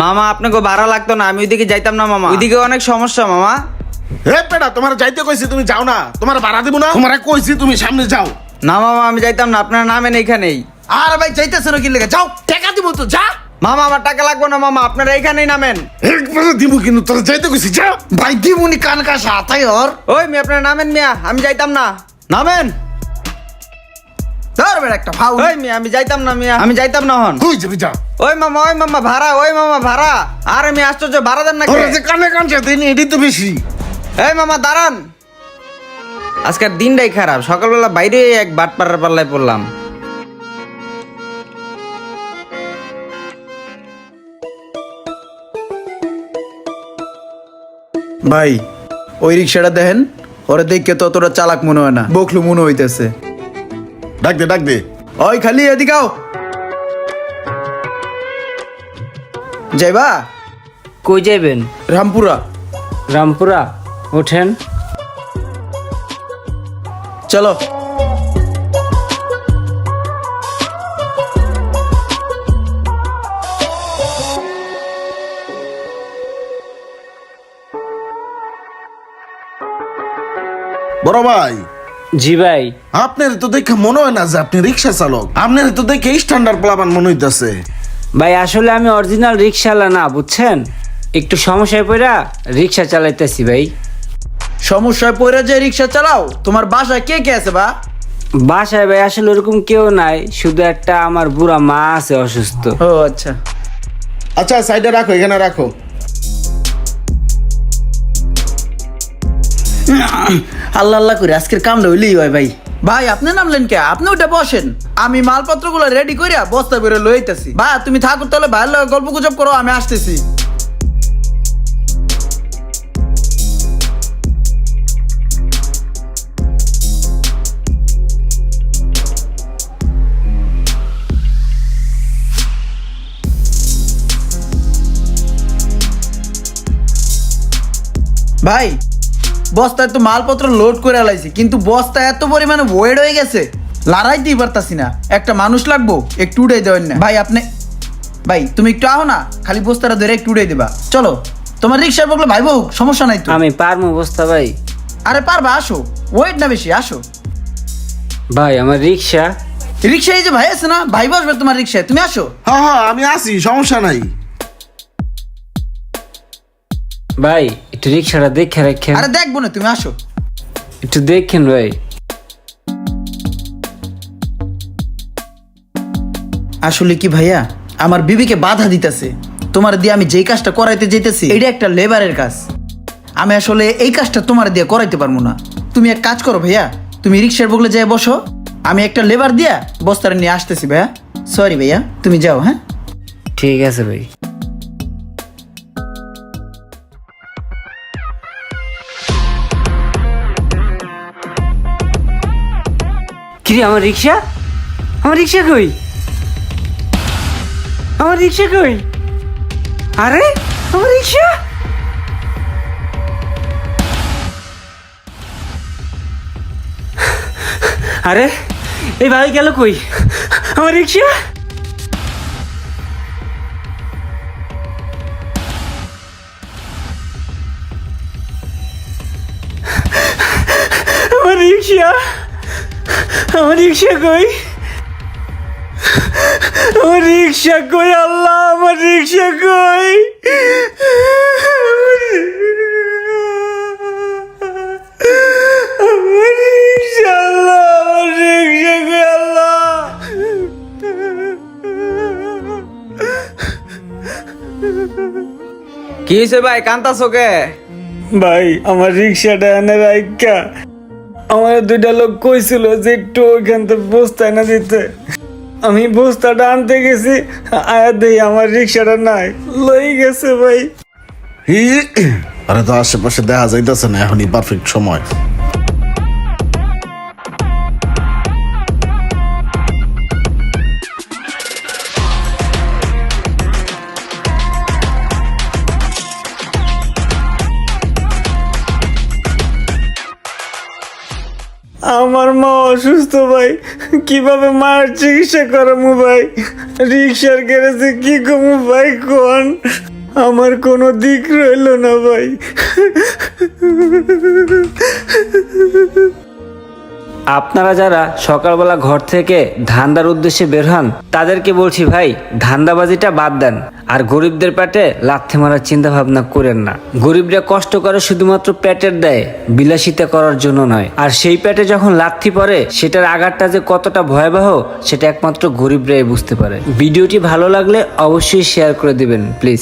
মামা আপনাকে ভাড়া লাগতো না আমি ওইদিকে যাইতাম না মামা। ওইদিকে অনেক সমস্যা মামা। হে পেটা তোমার যাইতে কইছি তুমি যাও না। তোমার ভাড়া দিব না। তোমার কইছি তুমি সামনে যাও। না মামা আমি যাইতাম না আপনার নামেন এইখানেই আর ভাই যাইতেছে না কি লেগে যাও টাকা দিব তো যা। মামা আমার টাকা লাগবে না মামা আপনারা এইখানেই নামেন। একবারে দিব কিন্তু তোর যাইতে কইছি যা। ভাই দিমুনি কান কাশা তাই ওর। ওই মি আপনার নামেন মিয়া আমি যাইতাম না। নামেন। ধর বেড়া একটা ফাউল ওই মিয়া আমি যাইতাম না মিয়া আমি যাইতাম না হন। কই যাবি যা। ওই মামা ওই মামা ভাড়া ওই মামা ভাড়া। আর আমি আশ্চর্য ভাড়া দেন না যে কানে কানছে দিন এটাই তো বেশি। এই মামা দাঁড়ান। আজকের দিনটাই খারাপ। সকালবেলা বাইরে এক বাট পাড়ার পাল্লায় পড়লাম। ভাই ওই রিক্সাটা দেখেন? ওরা দেখে তো অতটা চালাক মনে হয় না। বকলু মনে হইতেছে। ডাক দে ডাক দে। ওই খালি এদিকাও যাইবা? কই যাইবেন? রামপুরা। রামপুরা? ওঠেন। চলো। বড় ভাই। জি ভাই। আপনার তো দেখে মনে হয় না যে আপনি রিক্সা চালক। আপনার তো দেখে স্ট্যান্ডার্ড প্লাবান মনে হইতাছে। ভাই আসলে আমি অরিজিনাল রিক্সাওয়ালা না বুঝছেন? একটু সমস্যায় পড়া রিক্সা চালাইতেছি ভাই। সমস্যায় পড়ে যে রিক্সা চালাও তোমার বাসায় কে কে আছে বা? বাসায় ভাই আসলে ওরকম কেউ নাই শুধু একটা আমার বুড়া মা আছে অসুস্থ। ও আচ্ছা। আচ্ছা সাইডে রাখো এখানে রাখো। আল্লাহ আল্লাহ করে আজকের কামটা হইলেই হয় ভাই। ভাই, আপনি নামলেন কে? আপনি ওটা বসেন। আমি মালপত্রগুলো রেডি করিয়া বস্তা করে লইতেছি। ভাই, তুমি থাকুর তাহলে লগে গল্প গুজব করো, আমি আসতেছি। ভাই বস্তায় তো মালপত্র লোড করে আলাইছি কিন্তু বস্তা এত পরিমাণে ওয়েড হয়ে গেছে লড়াইতেই পারতাছি না। একটা মানুষ লাগবো একটু উড়াই দেবেন না। ভাই আপনি ভাই তুমি একটু আহো না খালি বস্তাটা ধরে একটু উড়াই দেবা। চলো তোমার রিক্সার বগলে ভাই বউ সমস্যা নাই তো। আমি পারব বস্তা ভাই। আরে পারবা আসো। ওয়েট না বেশি আসো। ভাই আমার রিক্সা। রিক্সা এই যে ভাই আছে না ভাই বসবে তোমার রিক্সায় তুমি আসো। হ্যাঁ হ্যাঁ আমি আসি সমস্যা নাই। ভাই একটু রিক্সাটা দেখে রাখেন। আরে দেখব না তুমি আসো। একটু দেখেন ভাই। আসলে কি ভাইয়া? আমার বিবিকে বাধা দিতেছে। তোমার দিয়ে আমি যেই কাজটা করাইতে যেতেছি এটা একটা লেবারের কাজ। আমি আসলে এই কাজটা তোমার দিয়ে করাইতে পারব না। তুমি এক কাজ করো ভাইয়া তুমি রিক্সার বগলে যেয়ে বসো। আমি একটা লেবার দিয়া বস্তাটা নিয়ে আসতেছি ভাইয়া। সরি ভাইয়া তুমি যাও হ্যাঁ? ঠিক আছে ভাই। কিরে আমার রিক্সা? আমার রিক্সা কই? আমার রিক্সা কই? আরে, আমার রিক্সা? আরে, এই ভাই গেল কই? আমার রিক্সা? আমার রিক্সা? আমার রিক্সা কই? আমার রিক্সা কই? আল্লাহ আমার রিক্সা কই? কি হয়েছে ভাই? কান্তা চোখে ভাই আমার রিক্সাটা এনে রাইকা আমার দুইটা লোক কইছিল যে একটু ওইখান থেকে বস্তায় না দিতে। আমি বস্তাটা আনতে গেছি, আয়া দেই আমার রিক্সাটা নাই। লই গেছে ভাই। আরে তো আশেপাশে দেখা যাইতেছে না, এখনই পারফেক্ট সময়। আমার মা অসুস্থ ভাই। কীভাবে মার চিকিৎসা করামু ভাই? রিক্সার গ্যারেজে কি কমু ভাই কোন? আমার কোনো দিক রইল না ভাই। আপনারা যারা সকালবেলা ঘর থেকে ধান্দার উদ্দেশ্যে বের হন, তাদেরকে বলছি ভাই, ধান্দাবাজিটা বাদ দেন। আর গরিবদের পেটে লাথি মারার চিন্তা ভাবনা করেন না। গরিবরা কষ্ট করে শুধুমাত্র পেটের দেয় বিলাসিতা করার জন্য নয়। আর সেই পেটে যখন লাথি পড়ে, সেটার আঘাতটা যে কতটা ভয়াবহ, সেটা একমাত্র গরিবরাই বুঝতে পারে। ভিডিওটি ভালো লাগলে অবশ্যই শেয়ার করে দিবেন প্লিজ